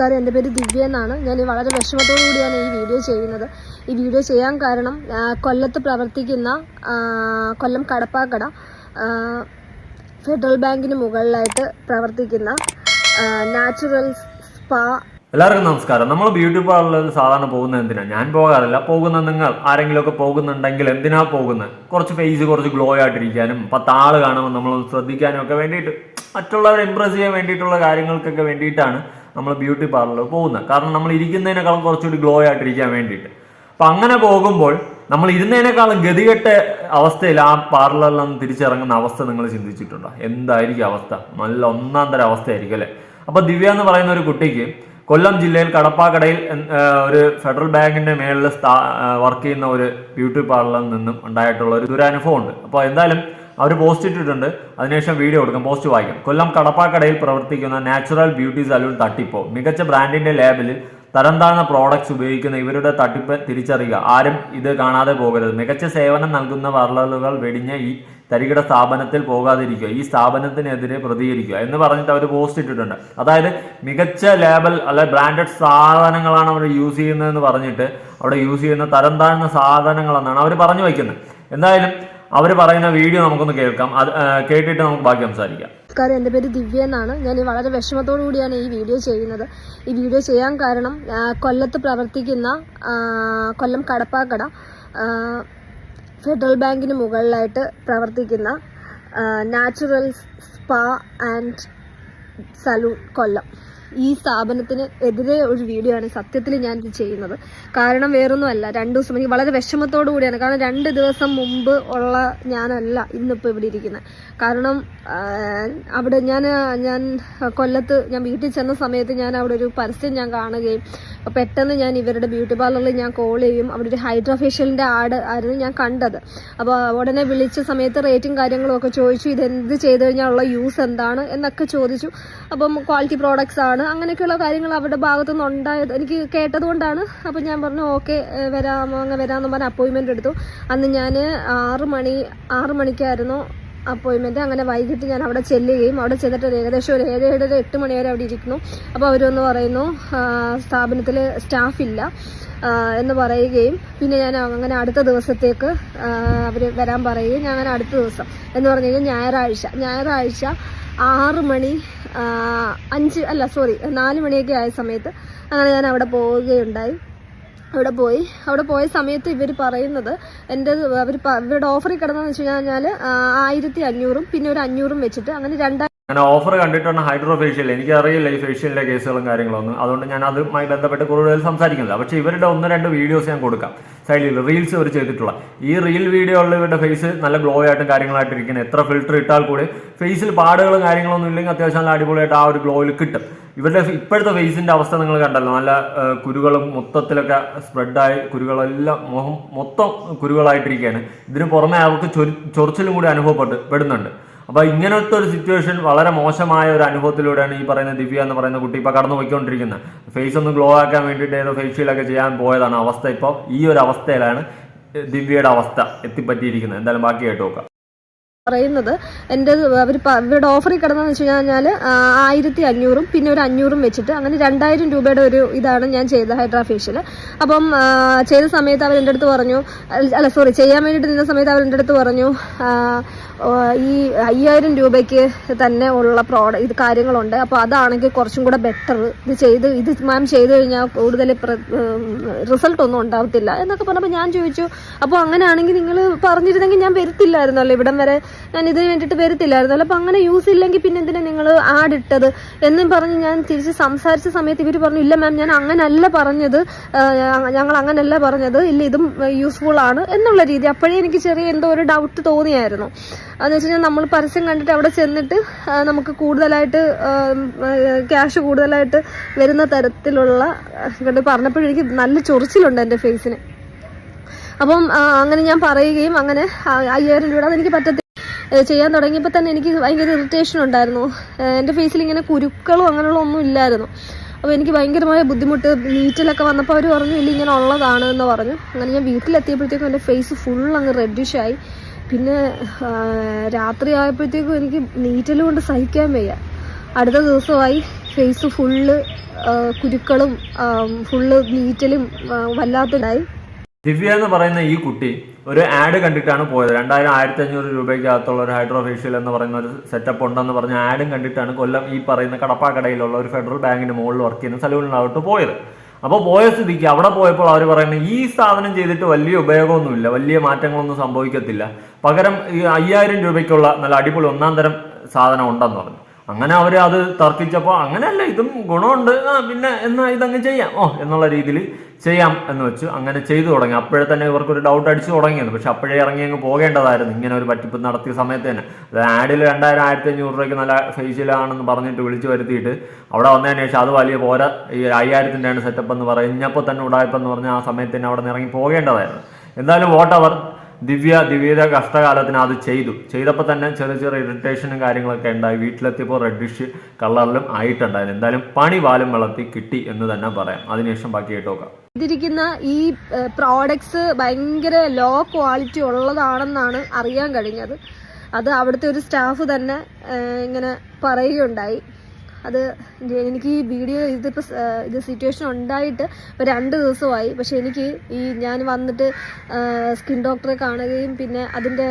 നമസ്കാരം എന്റെ പേര് ദിവ്യ എന്നാണ്. ഞാൻ വളരെ വിഷമത്തോടു കൂടിയാണ് ഈ വീഡിയോ ചെയ്യുന്നത്. ഈ വീഡിയോ ചെയ്യാൻ കാരണം കൊല്ലത്ത് പ്രവർത്തിക്കുന്ന കൊല്ലം കടപ്പാക്കട ഫെഡറൽ ബാങ്കിന് മുകളിലായിട്ട് പ്രവർത്തിക്കുന്ന നാച്ചുറൽ സ്പാ. എല്ലാവർക്കും നമസ്കാരം. നമ്മൾ ബ്യൂട്ടി പാർലറിൽ സാധാരണ പോകുന്നത് എന്തിനാ? ഞാൻ പോകാറില്ല. പോകുന്ന നിങ്ങൾ ആരെങ്കിലും ഒക്കെ പോകുന്നുണ്ടെങ്കിൽ എന്തിനാ പോകുന്നത് കുറച്ച് ഫേസ് കുറച്ച് ഗ്ലോ ആയിട്ടിരിക്കാനും പത്താൾ കാണുമ്പോൾ നമ്മൾ ശ്രദ്ധിക്കാനും ഒക്കെ വേണ്ടിയിട്ട് മറ്റുള്ളവരെ ഇമ്പ്രസ് ചെയ്യാൻ വേണ്ടിയിട്ടുള്ള കാര്യങ്ങൾക്കൊക്കെ വേണ്ടിയിട്ടാണ് നമ്മൾ ബ്യൂട്ടി പാർലറിൽ പോകുന്നത്. കാരണം നമ്മൾ ഇരിക്കുന്നതിനേക്കാളും കുറച്ചുകൂടി ഗ്ലോ ആയിട്ടിരിക്കാൻ വേണ്ടിയിട്ട്. അപ്പം അങ്ങനെ പോകുമ്പോൾ നമ്മൾ ഇരുന്നതിനേക്കാളും ഗതികെട്ട അവസ്ഥയിൽ ആ പാർലറിൽ നിന്ന് തിരിച്ചിറങ്ങുന്ന അവസ്ഥ നിങ്ങൾ ചിന്തിച്ചിട്ടുണ്ടോ? എന്തായിരിക്കും അവസ്ഥ? നല്ല ഒന്നാം തരം അവസ്ഥയായിരിക്കും അല്ലേ? അപ്പോൾ ദിവ്യ എന്ന് പറയുന്ന ഒരു കുട്ടിക്ക് കൊല്ലം ജില്ലയിൽ കടപ്പാക്കടയിൽ ഒരു ഫെഡറൽ ബാങ്കിന്റെ മേളിൽ വർക്ക് ചെയ്യുന്ന ഒരു ബ്യൂട്ടി പാർലറിൽ നിന്നും ഉണ്ടായിട്ടുള്ള ഒരു ദുരനുഭവം ഉണ്ട് അപ്പോൾ എന്തായാലും അവർ പോസ്റ്റ് ഇട്ടിട്ടുണ്ട്. അതിനുശേഷം വീഡിയോ കൊടുക്കും. പോസ്റ്റ് വായിക്കും. കൊല്ലം കടപ്പാക്കടയിൽ പ്രവർത്തിക്കുന്ന നാച്ചുറൽ ബ്യൂട്ടി സലൂൺ തട്ടിപ്പോ. മികച്ച ബ്രാൻഡിന്റെ ലേബലിൽ തരം താഴ്ന്ന പ്രോഡക്ട്സ് ഉപയോഗിക്കുന്ന ഇവരുടെ തട്ടിപ്പ് തിരിച്ചറിയുക. ആരും ഇത് കാണാതെ പോകരുത്. മികച്ച സേവനം നൽകുന്ന വള്ളലുകൾ വെടിഞ്ഞ ഈ തരികിട സ്ഥാപനത്തിൽ പോകാതിരിക്കുക. ഈ സ്ഥാപനത്തിനെതിരെ പ്രതികരിക്കുക എന്ന് പറഞ്ഞിട്ട് അവർ പോസ്റ്റ് ഇട്ടിട്ടുണ്ട്. അതായത് മികച്ച ലേബൽ അല്ലെ ബ്രാൻഡഡ് സാധനങ്ങളാണ് അവർ യൂസ് ചെയ്യുന്നതെന്ന് പറഞ്ഞിട്ട് അവിടെ യൂസ് ചെയ്യുന്ന തരം താഴ്ന്ന സാധനങ്ങളെന്നാണ് അവർ പറഞ്ഞു വയ്ക്കുന്നത്. എന്തായാലും അവർ പറയുന്ന വീഡിയോ നമുക്കൊന്ന് കേൾക്കാം. അത് കേട്ടിട്ട് നമുക്ക് ബാക്കി സംസാരിക്കാം. നമസ്കാരം. എന്റെ പേര് ദിവ്യ എന്നാണ്. ഞാൻ വളരെ വിഷമത്തോടു കൂടിയാണ് ഈ വീഡിയോ ചെയ്യുന്നത്. ഈ വീഡിയോ ചെയ്യാൻ കാരണം കൊല്ലത്ത് പ്രവർത്തിക്കുന്ന കൊല്ലം കടപ്പാക്കട ഫെഡറൽ ബാങ്കിന് മുകളിലായിട്ട് പ്രവർത്തിക്കുന്ന natural spa and salon Kollam. ഈ സ്ഥാപനത്തിന് എതിരെ ഒരു വീഡിയോ ആണ് സത്യത്തിൽ ഞാൻ ഇത് ചെയ്യുന്നത്. കാരണം വേറൊന്നുമല്ല രണ്ട് ദിവസം എനിക്ക് വളരെ വിഷമത്തോടു കൂടിയാണ്. കാരണം രണ്ട് ദിവസം മുമ്പ് ഉള്ള ഞാനല്ല ഇന്നിപ്പോൾ ഇവിടെ ഇരിക്കുന്നത്. കാരണം അവിടെ ഞാൻ ഞാൻ കൊല്ലത്ത് ഞാൻ വീട്ടിൽ ചെന്ന സമയത്ത് ഞാൻ അവിടെ ഒരു പരസ്യം ഞാൻ കാണുകയും അപ്പോൾ പെട്ടെന്ന് ഞാൻ ഇവരുടെ ബ്യൂട്ടി പാർലറിൽ ഞാൻ കോൾ ചെയ്യും. അവിടെ ഒരു ഹൈഡ്രോ ഫേഷ്യലിന്റെ ആഡ് ആയിരുന്നു ഞാൻ കണ്ടത്. അപ്പോൾ ഉടനെ വിളിച്ച സമയത്ത് റേറ്റും കാര്യങ്ങളും ഒക്കെ ചോദിച്ചു. ഇത് എന്ത് ചെയ്ത് കഴിഞ്ഞാലുള്ള യൂസ് എന്താണ് എന്നൊക്കെ ചോദിച്ചു. അപ്പം ക്വാളിറ്റി പ്രോഡക്ട്സ് ആണ്. അങ്ങനെയൊക്കെയുള്ള കാര്യങ്ങൾ അവരുടെ ഭാഗത്തുനിന്ന് ഉണ്ടായത് എനിക്ക് കേട്ടതുകൊണ്ടാണ്. അപ്പം ഞാൻ പറഞ്ഞു ഓക്കെ വരാം അങ്ങ് വരാമെന്ന് പറഞ്ഞ് അപ്പോയിൻമെന്റ് എടുത്തു. അന്ന് ഞാൻ ആറ് മണി ആറ് മണിക്കായിരുന്നു അപ്പോയിൻമെന്റ് അങ്ങനെ വൈകിട്ട് ഞാൻ അവിടെ ചെല്ലുകയും അവിടെ ചെന്നിട്ട് ഏകദേശം ഒരു ഏഴ് ഏഴര എട്ട് മണി വരെ അവിടെ ഇരിക്കുന്നു. അപ്പോൾ അവരൊന്ന് പറയുന്നു സ്ഥാപനത്തിൽ സ്റ്റാഫില്ല എന്ന് പറയുകയും പിന്നെ ഞാൻ അങ്ങനെ അടുത്ത ദിവസത്തേക്ക് അവർ വരാൻ പറയുകയും ഞാൻ അങ്ങനെ അടുത്ത ദിവസം എന്ന് പറഞ്ഞു കഴിഞ്ഞാൽ ഞായറാഴ്ച. ഞായറാഴ്ച ആറ് മണി അഞ്ച് അല്ല സോറി നാല് മണിയൊക്കെ ആയ സമയത്ത് അങ്ങനെ ഞാൻ അവിടെ പോവുകയുണ്ടായി. അവിടെ പോയി. അവിടെ പോയ സമയത്ത് ഇവർ പറയുന്നത് എന്റെ അവർ ഇവരുടെ ഓഫറിൽ കിടന്നതെന്ന് വെച്ച് കഴിഞ്ഞാൽ ആയിരത്തി അഞ്ഞൂറും പിന്നെ ഒരു അഞ്ഞൂറും വെച്ചിട്ട് അങ്ങനെ രണ്ടായിരം അങ്ങനെ ഓഫർ കണ്ടിട്ടാണ് ഹൈഡ്രോ ഫേഷ്യൽ എനിക്കറിയില്ല ഈ ഫേഷ്യലിന്റെ കേസുകളും കാര്യങ്ങളൊന്നും. അതുകൊണ്ട് ഞാൻ അതുമായി ബന്ധപ്പെട്ട് കൂടുതൽ സംസാരിക്കുന്നില്ല. പക്ഷെ ഇവരുടെ ഒന്ന് രണ്ട് വീഡിയോസ് ഞാൻ കൊടുക്കാം. സൈഡിൽ റീൽസ് ഇവർ ചെയ്തിട്ടുള്ള. ഈ റീൽ വീഡിയോകളിൽ ഇവരുടെ ഫേസ് നല്ല ഗ്ലോ ആയിട്ടും കാര്യങ്ങളായിട്ട് ഇരിക്കുന്നത് എത്ര ഫിൽറ്റർ ഇട്ടാൽ കൂടി ഫേസിൽ പാടുകളും കാര്യങ്ങളൊന്നും ഇല്ലെങ്കിൽ അത്യാവശ്യം നല്ല അടിപൊളിയായിട്ട് ആ ഒരു ഗ്ലോയിൽ കിട്ടും. ഇവരുടെ ഇപ്പോഴത്തെ ഫേസിന്റെ അവസ്ഥ നിങ്ങൾ കണ്ടല്ലോ. നല്ല കുരുകളും മൊത്തത്തിലൊക്കെ സ്പ്രെഡായി കുരുകളെല്ലാം മുഖം മൊത്തം കുരുകളായിട്ടിരിക്കുകയാണ്. ഇതിന് പുറമെ അവർക്ക് ചൊരി ചൊറിച്ചിലും കൂടി അനുഭവപ്പെട്ട് പെടുന്നുണ്ട്. അപ്പൊ ഇങ്ങനത്തെ ഒരു സിറ്റുവേഷൻ വളരെ മോശമായ ഒരു അനുഭവത്തിലൂടെയാണ് ഈ പറയുന്ന ദിവ്യ എന്ന് പറയുന്ന കുട്ടി ഇപ്പോൾ കടന്നു പോയിക്കൊണ്ടിരിക്കുന്നത് ഫേസ് ഒന്ന് ഗ്ലോ ആക്കാൻ വേണ്ടിയിട്ട് ഏതോ ഫേഷ്യലൊക്കെ ചെയ്യാൻ പോയതാണ് അവസ്ഥ ഇപ്പോൾ ഈ ഒരു അവസ്ഥയിലാണ് ദിവ്യയുടെ അവസ്ഥ എത്തിപ്പറ്റിയിരിക്കുന്നത്. എന്തായാലും ബാക്കി കേട്ട് നോക്കാം. പറയുന്നത് എന്റെ അവർ ഇവരുടെ ഓഫറിൽ കിടന്നതെന്ന് വെച്ച് കഴിഞ്ഞാൽ ആയിരത്തി അഞ്ഞൂറും പിന്നെ ഒരു അഞ്ഞൂറും വെച്ചിട്ട് അങ്ങനെ രണ്ടായിരം രൂപയുടെ ഒരു ഇതാണ് ഞാൻ ചെയ്തത് ഹൈഡ്രാ ഫേഷ്യൽ അപ്പം ചെയ്ത സമയത്ത് അവർ എന്റെ അടുത്ത് പറഞ്ഞു അല്ല- സോറി ചെയ്യാൻ വേണ്ടിയിട്ട് നിന്ന സമയത്ത് അവർ എന്റെ അടുത്ത് പറഞ്ഞു ഈ അയ്യായിരം രൂപയ്ക്ക് തന്നെ ഉള്ള പ്രോഡക്റ്റ് ഇത് കാര്യങ്ങളുണ്ട്. അപ്പോൾ അതാണെങ്കിൽ കുറച്ചും കൂടെ ബെറ്റർ ഇത് ചെയ്ത് ഇത് മാം ചെയ്ത് കഴിഞ്ഞാൽ കൂടുതൽ റിസൾട്ട് ഒന്നും ഉണ്ടാവത്തില്ല എന്നൊക്കെ പറഞ്ഞപ്പോൾ ഞാൻ ചോദിച്ചു. അപ്പോൾ അങ്ങനെയാണെങ്കിൽ നിങ്ങൾ പറഞ്ഞിരുന്നെങ്കിൽ ഞാൻ വരത്തില്ലായിരുന്നല്ലോ. ഇവിടം വരെ ഞാൻ ഇതിന് വേണ്ടിയിട്ട് വരത്തില്ലായിരുന്നല്ലോ. അപ്പോൾ അങ്ങനെ യൂസ് ഇല്ലെങ്കിൽ പിന്നെ എന്തിനാ നിങ്ങൾ ആഡ് ഇട്ടത്? എന്നും പറഞ്ഞ് ഞാൻ തിരിച്ച് സംസാരിച്ച സമയത്ത് ഇവർ പറഞ്ഞു ഇല്ല മാം ഞാൻ അങ്ങനല്ല പറഞ്ഞത്. ഞങ്ങൾ അങ്ങനല്ല പറഞ്ഞത്. ഇല്ല ഇതും യൂസ്ഫുൾ ആണ് എന്നുള്ള രീതി. അപ്പോഴേ എനിക്ക് ചെറിയ എന്തോ ഒരു ഡൗട്ട് തോന്നിയായിരുന്നു. അതെന്ന് വെച്ച് കഴിഞ്ഞാൽ നമ്മൾ പരസ്യം കണ്ടിട്ട് അവിടെ ചെന്നിട്ട് നമുക്ക് കൂടുതലായിട്ട് ക്യാഷ് കൂടുതലായിട്ട് വരുന്ന തരത്തിലുള്ള കണ്ട് പറഞ്ഞപ്പോഴെനിക്ക് നല്ല ചൊറിച്ചിലുണ്ട് എന്റെ ഫേസിന് അപ്പം അങ്ങനെ ഞാൻ പറയുകയും അങ്ങനെ അയ്യായിരം രൂപ അതെനിക്ക് പറ്റത്തില്ല ചെയ്യാൻ തുടങ്ങിയപ്പോൾ തന്നെ എനിക്ക് ഭയങ്കര ഇറിറ്റേഷൻ ഉണ്ടായിരുന്നു. എന്റെ ഫേസിൽ ഇങ്ങനെ കുരുക്കളും അങ്ങനെയുള്ള ഒന്നും ഇല്ലായിരുന്നു. അപ്പോൾ എനിക്ക് ഭയങ്കരമായ ബുദ്ധിമുട്ട് നീറ്റിലൊക്കെ വന്നപ്പോൾ അവർ പറഞ്ഞു ഇല്ല ഇങ്ങനെ ഉള്ളതാണ് എന്ന് പറഞ്ഞു. അങ്ങനെ ഞാൻ വീട്ടിലെത്തിയപ്പോഴത്തേക്കും എന്റെ ഫേസ് ഫുൾ അങ്ങ് റെഡിഷായി പിന്നെ രാത്രി ആയപ്പോഴത്തേക്കും എനിക്ക് നീറ്റൽ കൊണ്ട് സഹിക്കാൻ വയ്യ. അടുത്ത ദിവസമായി ഫേസ് ഫുള്ള് കുരുക്കളും ഫുള്ള് നീറ്റലും വല്ലാത്തതായി. ദിവ്യ എന്ന് പറയുന്ന ഈ കുട്ടി ഒരു ആഡ് കണ്ടിട്ടാണ് പോയത്. രണ്ടായിരം ആയിരത്തി അഞ്ഞൂറ് രൂപയ്ക്കകത്തുള്ള ഒരു ഹൈഡ്രോ ഫേഷ്യൽ എന്ന് പറയുന്ന ഒരു സെറ്റപ്പ് ഉണ്ടെന്ന് പറഞ്ഞ ആഡും കണ്ടിട്ടാണ് കൊല്ലം ഈ പറയുന്ന കടപ്പാക്കടയിലുള്ള ഒരു ഫെഡറൽ ബാങ്കിന്റെ മുകളിൽ വർക്ക് ചെയ്യുന്ന സലൂണിനകത്ത് പോയത്. അപ്പോൾ പോയ സ്ഥിതിക്ക് അവിടെ പോയപ്പോൾ അവർ പറയുന്നത് ഈ സാധനം ചെയ്തിട്ട് വലിയ ഉപയോഗമൊന്നുമില്ല വലിയ മാറ്റങ്ങളൊന്നും സംഭവിക്കത്തില്ല. പകരം ഈ അയ്യായിരം രൂപയ്ക്കുള്ള നല്ല അടിപൊളി ഒന്നാം തരം സാധനം ഉണ്ടെന്ന് പറഞ്ഞു. അങ്ങനെ അവർ അത് തർക്കിച്ചപ്പോൾ അങ്ങനെയല്ല ഇതും ഗുണമുണ്ട്. ആ പിന്നെ എന്നാ ഇതങ്ങ് ചെയ്യാം. ഓ എന്നുള്ള രീതിയിൽ ചെയ്യാം എന്ന് വെച്ച് അങ്ങനെ ചെയ്തു തുടങ്ങി. അപ്പോഴേ തന്നെ ഇവർക്കൊരു ഡൗട്ട് അടിച്ചു തുടങ്ങിയത് പക്ഷെ അപ്പോഴേ ഇറങ്ങി അങ്ങ് പോകേണ്ടതായിരുന്നു. ഇങ്ങനെ ഒരു പറ്റിപ്പ് നടത്തിയ സമയത്ത് തന്നെ. അത് ആഡിൽ രണ്ടായിരം ആയിരത്തി അഞ്ഞൂറ് രൂപയ്ക്ക് നല്ല ഫേഷ്യലാണെന്ന് പറഞ്ഞിട്ട് വിളിച്ചു വരുത്തിയിട്ട് അവിടെ വന്നതിന് ശേഷം അത് വലിയ പോരാ ഈ അയ്യായിരത്തിന്റെയാണ് സെറ്റപ്പ് എന്ന് പറഞ്ഞപ്പോൾ തന്നെ ഉടായ്പെന്ന് പറഞ്ഞാൽ ആ സമയത്ത് തന്നെ അവിടെ നിന്ന് ഇറങ്ങി പോകേണ്ടതായിരുന്നു. എന്തായാലും വോട്ടവർ ദിവ്യ ദിവ്യയുടെ കഷ്ടകാലത്തിന് അത് ചെയ്തു. ചെയ്തപ്പോൾ തന്നെ ചെറിയ ചെറിയ ഇറിറ്റേഷനും കാര്യങ്ങളൊക്കെ ഉണ്ടായി. വീട്ടിലെത്തിയപ്പോൾ റെഡിഷ് കളറിലും ആയിട്ടുണ്ടായിരുന്നു. എന്തായാലും പണി വാലും വളർത്തി കിട്ടി എന്ന് തന്നെ പറയാം. അതിനുശേഷം ബാക്കി കേട്ടോക്കാം ഇതിരിക്കുന്ന ഈ പ്രോഡക്ട്സ് ഭയങ്കര ലോ ക്വാളിറ്റി ഉള്ളതാണെന്നാണ് അറിയാൻ കഴിഞ്ഞത്. അത് അവിടുത്തെ ഒരു സ്റ്റാഫ് തന്നെ ഇങ്ങനെ പറയുകയുണ്ടായി. അത് എനിക്ക് ഈ വീഡിയോ ഇതിപ്പോൾ ഇത് സിറ്റുവേഷൻ ഉണ്ടായിട്ട് ഇപ്പോൾ രണ്ട് ദിവസമായി. പക്ഷെ എനിക്ക് ഈ ഞാൻ വന്നിട്ട് സ്കിൻ ഡോക്ടറെ കാണുകയും പിന്നെ അതിന്റെ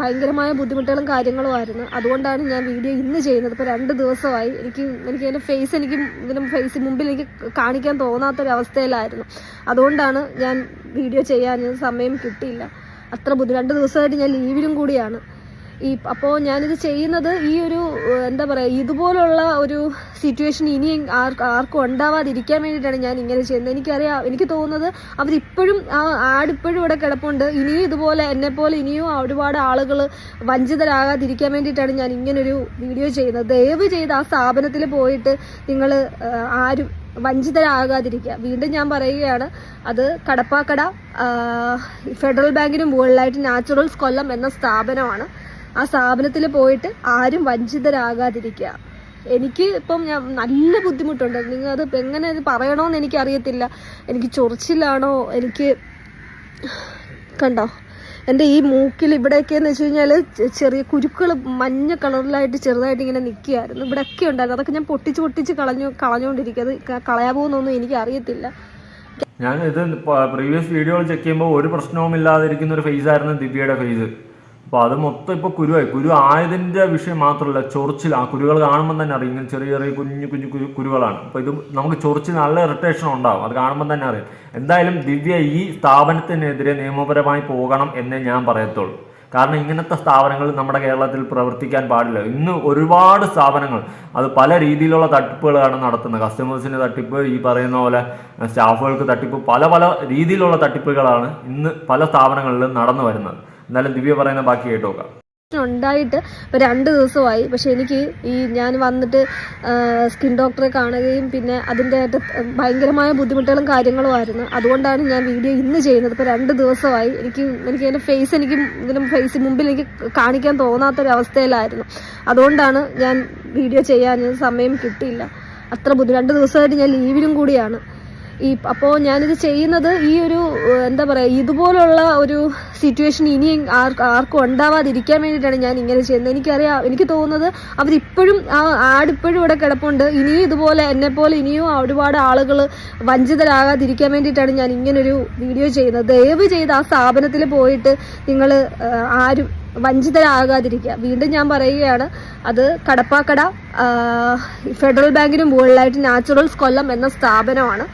ഭയങ്കരമായ ബുദ്ധിമുട്ടുകളും കാര്യങ്ങളുമായിരുന്നു അതുകൊണ്ടാണ് ഞാൻ വീഡിയോ ഇന്ന് ചെയ്യുന്നത്. ഇപ്പോൾ രണ്ട് ദിവസമായി. എനിക്ക് എനിക്ക് എന്റെ ഫേസ് എനിക്ക് ഇതിന് ഫേസ് മുമ്പിൽ എനിക്ക് കാണിക്കാൻ തോന്നാത്തൊരവസ്ഥയിലായിരുന്നു. അതുകൊണ്ടാണ് ഞാൻ വീഡിയോ ചെയ്യാൻ സമയം കിട്ടിയില്ല. അത്ര ബുദ്ധി രണ്ട് ദിവസമായിട്ട് ഞാൻ ലീവിലും കൂടിയാണ്. ഈ അപ്പോൾ ഞാനിത് ചെയ്യുന്നത് ഈ ഒരു എന്താ പറയുക ഇതുപോലുള്ള ഒരു സിറ്റുവേഷൻ ഇനിയും ആർ ആർക്കും ഉണ്ടാവാതിരിക്കാൻ വേണ്ടിയിട്ടാണ് ഞാൻ ഇങ്ങനെ ചെയ്യുന്നത്. എനിക്കറിയാം എനിക്ക് തോന്നുന്നത് അവരിപ്പോഴും ആ ആഡ് ഇപ്പോഴും ഇവിടെ കിടപ്പുണ്ട്. ഇനിയും ഇതുപോലെ എന്നെപ്പോലെ ഇനിയും ഒരുപാട് ആളുകൾ വഞ്ചിതരാകാതിരിക്കാൻ വേണ്ടിയിട്ടാണ് ഞാൻ ഇങ്ങനൊരു വീഡിയോ ചെയ്യുന്നത്. ദയവ് ചെയ്ത് ആ സ്ഥാപനത്തിൽ പോയിട്ട് നിങ്ങൾ ആരും വഞ്ചിതരാകാതിരിക്കുക. വീണ്ടും ഞാൻ പറയുകയാണ് അത് കടപ്പാക്കട ഫെഡറൽ ബാങ്കിന് മുകളിലായിട്ട് നാച്ചുറൽസ് കൊല്ലം എന്ന സ്ഥാപനമാണ്. ആ സ്ഥാപനത്തിൽ പോയിട്ട് ആരും വഞ്ചിതരാകാതിരിക്കുക. എനിക്ക് ഇപ്പം ഞാൻ നല്ല ബുദ്ധിമുട്ടുണ്ട്. നിങ്ങൾ അത് എങ്ങനെ ഇത് പറയണമെന്ന് എനിക്കറിയത്തില്ല. എനിക്ക് ചൊറിച്ചിലാണോ? എനിക്ക് കണ്ടോ? എന്റെ ഈ മൂക്കിൽ ഇവിടെയൊക്കെ എന്ന് വെച്ച് കഴിഞ്ഞാൽ ചെറിയ കുരുക്കൾ മഞ്ഞ കളറിലായിട്ട് ചെറുതായിട്ട് ഇങ്ങനെ നിൽക്കുകയായിരുന്നു. ഇവിടെയൊക്കെ ഉണ്ടായിരുന്നു. അതൊക്കെ ഞാൻ പൊട്ടിച്ച് പൊട്ടിച്ച് കളഞ്ഞു കളഞ്ഞുകൊണ്ടിരിക്കുക. അത് ക- പോകുന്നൊന്നും എനിക്ക് അറിയത്തില്ല ഞാൻ ഇത് പ്രീവിയസ് വീഡിയോകൾ ചെക്ക് ചെയ്യുമ്പോൾ ഒരു പ്രശ്നവും ഇല്ലാതിരിക്കുന്ന ഒരു ഫേസ് ആയിരുന്നു ദിവ്യയുടെ ഫേസ് അപ്പോൾ അത് മൊത്തം ഇപ്പോൾ കുരുവായി. കുരു ആയതിന്റെ വിഷയം മാത്രമല്ല ചൊറിച്ചിൽ. ആ കുരുകൾ കാണുമ്പോൾ തന്നെ അറിയാം. ഇങ്ങനെ ചെറിയ ചെറിയ കുഞ്ഞു കുഞ്ഞു കുരു കുരുകളാണ്. അപ്പോൾ ഇത് നമുക്ക് ചൊറിച്ചിൽ നല്ല ഇറിറ്റേഷൻ ഉണ്ടാവും. അത് കാണുമ്പോൾ തന്നെ അറിയാം. എന്തായാലും ദിവ്യ ഈ സ്ഥാപനത്തിനെതിരെ നിയമപരമായി പോകണം എന്നേ ഞാൻ പറയത്തുള്ളൂ. കാരണം ഇങ്ങനത്തെ സ്ഥാപനങ്ങൾ നമ്മുടെ കേരളത്തിൽ പ്രവർത്തിക്കാൻ പാടില്ല. ഇന്ന് ഒരുപാട് സ്ഥാപനങ്ങൾ അത് പല രീതിയിലുള്ള തട്ടിപ്പുകളാണ് നടത്തുന്നത്. കസ്റ്റമേഴ്സിന് തട്ടിപ്പ് ഈ പറയുന്ന പോലെ സ്റ്റാഫുകൾക്ക് തട്ടിപ്പ് പല പല രീതിയിലുള്ള തട്ടിപ്പുകളാണ് ഇന്ന് പല സ്ഥാപനങ്ങളിലും നടന്നു വരുന്നത്. എന്നാലും ദിവ്യ പറയുന്ന ബാക്കി കേട്ട് നോക്കാം ഉണ്ടായിട്ട് ഇപ്പോൾ രണ്ട് ദിവസമായി. പക്ഷെ എനിക്ക് ഈ ഞാൻ വന്നിട്ട് സ്കിൻ ഡോക്ടറെ കാണുകയും പിന്നെ അതിന്റെ ഭയങ്കരമായ ബുദ്ധിമുട്ടുകളും കാര്യങ്ങളുമായിരുന്നു അതുകൊണ്ടാണ് ഞാൻ വീഡിയോ ഇന്ന് ചെയ്യുന്നത്. ഇപ്പോൾ രണ്ട് ദിവസമായി. എനിക്ക് എനിക്ക് എന്റെ ഫേസ് എനിക്ക് ഇതിന് ഫേസ് മുമ്പിൽ എനിക്ക് കാണിക്കാൻ തോന്നാത്തൊരവസ്ഥയിലായിരുന്നു. അതുകൊണ്ടാണ് ഞാൻ വീഡിയോ ചെയ്യാൻ സമയം കിട്ടിയില്ല. അത്ര ബുദ്ധി രണ്ട് ദിവസമായിട്ട് ഞാൻ ലീവിലും കൂടിയാണ്. ഈ അപ്പോൾ ഞാനിത് ചെയ്യുന്നത് ഈ ഒരു എന്താ പറയുക ഇതുപോലുള്ള ഒരു സിറ്റുവേഷൻ ഇനിയും ആർ ആർക്കും ഉണ്ടാവാതിരിക്കാൻ വേണ്ടിയിട്ടാണ് ഞാൻ ഇങ്ങനെ ചെയ്യുന്നത്. എനിക്കറിയാം എനിക്ക് തോന്നുന്നത് അവരിപ്പോഴും ആ ആടിപ്പോഴും ഇവിടെ കിടപ്പുണ്ട്. ഇനിയും ഇതുപോലെ എന്നെപ്പോലെ ഇനിയും ഒരുപാട് ആളുകൾ വഞ്ചിതരാകാതിരിക്കാൻ വേണ്ടിയിട്ടാണ് ഞാൻ ഇങ്ങനൊരു വീഡിയോ ചെയ്യുന്നത്. ദയവ് ചെയ്ത് ആ സ്ഥാപനത്തിൽ പോയിട്ട് നിങ്ങൾ ആരും വഞ്ചിതരാകാതിരിക്കുക. വീണ്ടും ഞാൻ പറയുകയാണ് അത് കടപ്പാക്കട ഫെഡറൽ ബാങ്കിന് മുകളിലായിട്ട് നാച്ചുറൽസ് കൊല്ലം എന്ന സ്ഥാപനമാണ്.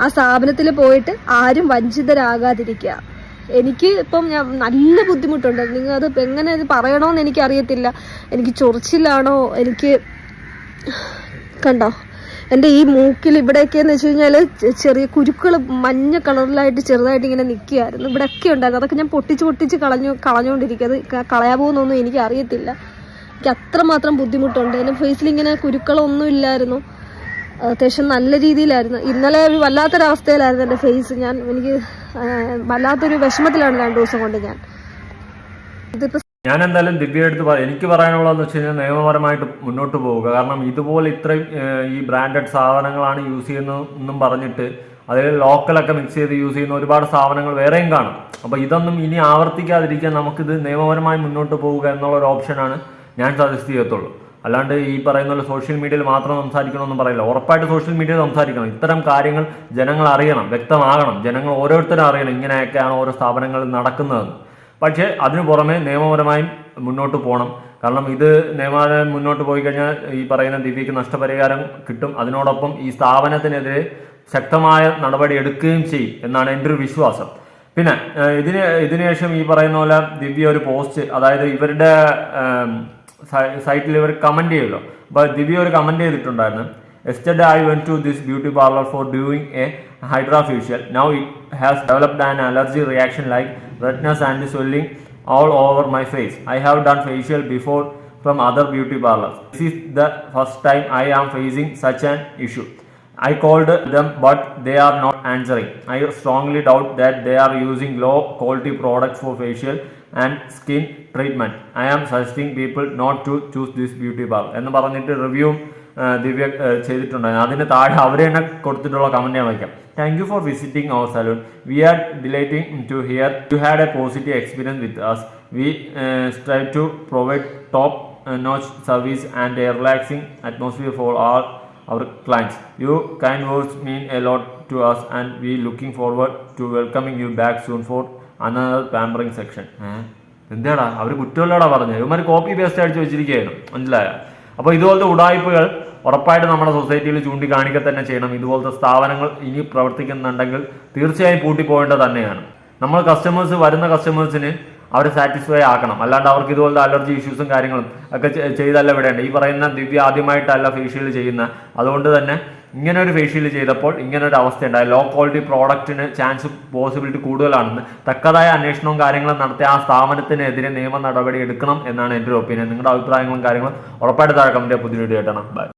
ആ സ്ഥാപനത്തിൽ പോയിട്ട് ആരും വഞ്ചിതരാകാതിരിക്കുക. എനിക്ക് ഇപ്പം ഞാൻ നല്ല ബുദ്ധിമുട്ടുണ്ട്. നിങ്ങൾ അത് എങ്ങനെ ഇത് പറയണമെന്ന് എനിക്കറിയത്തില്ല. എനിക്ക് ചൊറിച്ചിലാണോ? എനിക്ക് കണ്ടോ? എന്റെ ഈ മൂക്കിൽ ഇവിടെയൊക്കെ എന്ന് വെച്ച് കഴിഞ്ഞാൽ ചെറിയ കുരുക്കൾ മഞ്ഞ കളറിലായിട്ട് ചെറുതായിട്ട് ഇങ്ങനെ നിൽക്കുകയായിരുന്നു. ഇവിടെയൊക്കെ ഉണ്ടായിരുന്നു. അതൊക്കെ ഞാൻ പൊട്ടിച്ച് പൊട്ടിച്ച് കളഞ്ഞു കളഞ്ഞുകൊണ്ടിരിക്കുക. അത് കളയാ പോകുന്നൊന്നും എനിക്ക് അറിയത്തില്ല എനിക്ക് അത്രമാത്രം ബുദ്ധിമുട്ടുണ്ട്. എന്റെ ഫേസിൽ ഇങ്ങനെ കുരുക്കളൊന്നും ഇല്ലായിരുന്നു. അത്യാവശ്യം നല്ല രീതിയിലായിരുന്നു. ഇന്നലെ ഒരു വല്ലാത്തൊരവസ്ഥയിലായിരുന്നു എന്റെ ഫേസ് ഞാൻ എനിക്ക് വല്ലാത്തൊരു വിഷമത്തിലാണ് രണ്ട് ദിവസം കൊണ്ട് ഞാൻ. ഇതിപ്പോൾ ഞാൻ എന്തായാലും ദിവ്യ എടുത്ത് പറ- എനിക്ക് പറയാനുള്ളതെന്ന് വെച്ച് കഴിഞ്ഞാൽ നിയമപരമായിട്ട് മുന്നോട്ട് പോവുക. കാരണം ഇതുപോലെ ഇത്രയും ഈ ബ്രാൻഡഡ് സാധനങ്ങളാണ് യൂസ് ചെയ്യുന്നത് എന്നും പറഞ്ഞിട്ട് അതിൽ ലോക്കലൊക്കെ മിക്സ് ചെയ്ത് യൂസ് ചെയ്യുന്ന ഒരുപാട് സാധനങ്ങൾ വേറെയും കാണും. അപ്പോൾ ഇതൊന്നും ഇനി ആവർത്തിക്കാതിരിക്കാൻ നമുക്കിത് നിയമപരമായി മുന്നോട്ട് പോവുക എന്നുള്ള ഒരു ഓപ്ഷനാണ് ഞാൻ സജസ്റ്റ് ചെയ്യത്തുള്ളൂ. അല്ലാണ്ട് ഈ പറയുന്ന പോലെ സോഷ്യൽ മീഡിയയിൽ മാത്രം സംസാരിക്കണമെന്നും പറയില്ല. ഉറപ്പായിട്ട് സോഷ്യൽ മീഡിയയിൽ സംസാരിക്കണം. ഇത്തരം കാര്യങ്ങൾ ജനങ്ങൾ അറിയണം വ്യക്തമാകണം. ജനങ്ങൾ ഓരോരുത്തരും അറിയണം ഇങ്ങനെയൊക്കെയാണ് ഓരോ സ്ഥാപനങ്ങളിൽ നടക്കുന്നതെന്ന്. പക്ഷേ അതിനു പുറമെ നിയമപരമായും മുന്നോട്ട് പോകണം. കാരണം ഇത് നിയമപരമായി മുന്നോട്ട് പോയി കഴിഞ്ഞാൽ ഈ പറയുന്ന ദിവ്യക്ക് നഷ്ടപരിഹാരം കിട്ടും. അതിനോടൊപ്പം ഈ സ്ഥാപനത്തിനെതിരെ ശക്തമായ നടപടി എടുക്കുകയും ചെയ്യും എന്നാണ് എന്റെ ഒരു വിശ്വാസം. പിന്നെ ഇതിന് ഇതിനുശേഷം ഈ പറയുന്ന പോലെ ദിവ്യ ഒരു പോസ്റ്റ് അതായത് ഇവരുടെ സൈറ്റിൽ ഇവർ കമന്റ് ചെയ്യുമല്ലോ അപ്പോൾ ദിവ്യ ഒരു കമന്റ് ചെയ്തിട്ടുണ്ടായിരുന്നു I went to this beauty parlor for doing a hydra facial. Now it has developed an allergy reaction like redness and swelling all over my face. I have done facial before from other beauty parlors. This is the first time I am facing such an issue. I called them but they are not answering. I strongly doubt that they are using low quality products for facial and skin treatment. I am suggesting people not to choose this beauty parlor. എന്ന് പറഞ്ഞിട്ട് review ദിവ്യ ചെയ്തിട്ടുണ്ടായിരുന്നു അതിന് താഴെ അവർ തന്നെ കൊടുത്തിട്ടുള്ള comment ഞാൻ വയ്ക്കാം thank you for visiting our salon we are delighting to hear you had a positive experience with us we strive to provide top notch service and a relaxing atmosphere for all our clients. Your kind words mean a lot to us and we looking forward to welcoming you back soon for another pampering section. എന്താടാ അവർ കുറ്റമല്ലോടാ പറഞ്ഞത് ഇവന്മാർ copy paste അടിച്ച് വെച്ചിരിക്കുകയായിരുന്നു. മനസ്സിലായ? അപ്പോൾ ഇതുപോലത്തെ ഉടായ്പകൾ ഉറപ്പായിട്ട് നമ്മുടെ സൊസൈറ്റിയിൽ ചൂണ്ടിക്കാണിക്കുക തന്നെ ചെയ്യണം. ഇതുപോലത്തെ സ്ഥാപനങ്ങൾ ഇനി പ്രവർത്തിക്കുന്നുണ്ടെങ്കിൽ തീർച്ചയായും പൂട്ടിപ്പോകേണ്ടത് തന്നെയാണ്. നമ്മൾ കസ്റ്റമേഴ്സ് വരുന്ന കസ്റ്റമേഴ്സിന് അവരെ സാറ്റിസ്ഫൈ ആക്കണം. അല്ലാണ്ട് അവർക്ക് ഇതുപോലത്തെ അലർജി ഇഷ്യൂസും കാര്യങ്ങളും ഒക്കെ ചെയ്തല്ല വിടേണ്ട ഈ പറയുന്ന ദിവ്യ ആദ്യമായിട്ടല്ല ഫേഷ്യൽ ചെയ്യുന്ന. അതുകൊണ്ട് തന്നെ ഇങ്ങനെ ഒരു ഫേഷ്യൽ ചെയ്തപ്പോൾ ഇങ്ങനെ ഒരു അവസ്ഥ ഉണ്ടായി ലോ ക്വാളിറ്റി പ്രോഡക്റ്റിന് ചാൻസ് പോസിബിലിറ്റി കൂടുതലാണെന്ന്. തക്കതായ അന്വേഷണവും കാര്യങ്ങളും നടത്തി ആ സ്ഥാപനത്തിനെതിരെ നിയമ നടപടി എടുക്കണം എന്നാണ് എന്റെ ഒരു ഒപ്പീനിയൻ നിങ്ങളുടെ അഭിപ്രായങ്ങളും കാര്യങ്ങളും ഉറപ്പായിട്ട് താഴെ കമന്റ് പുതിയ വീഡിയോ ആയിട്ടാണ് ബൈ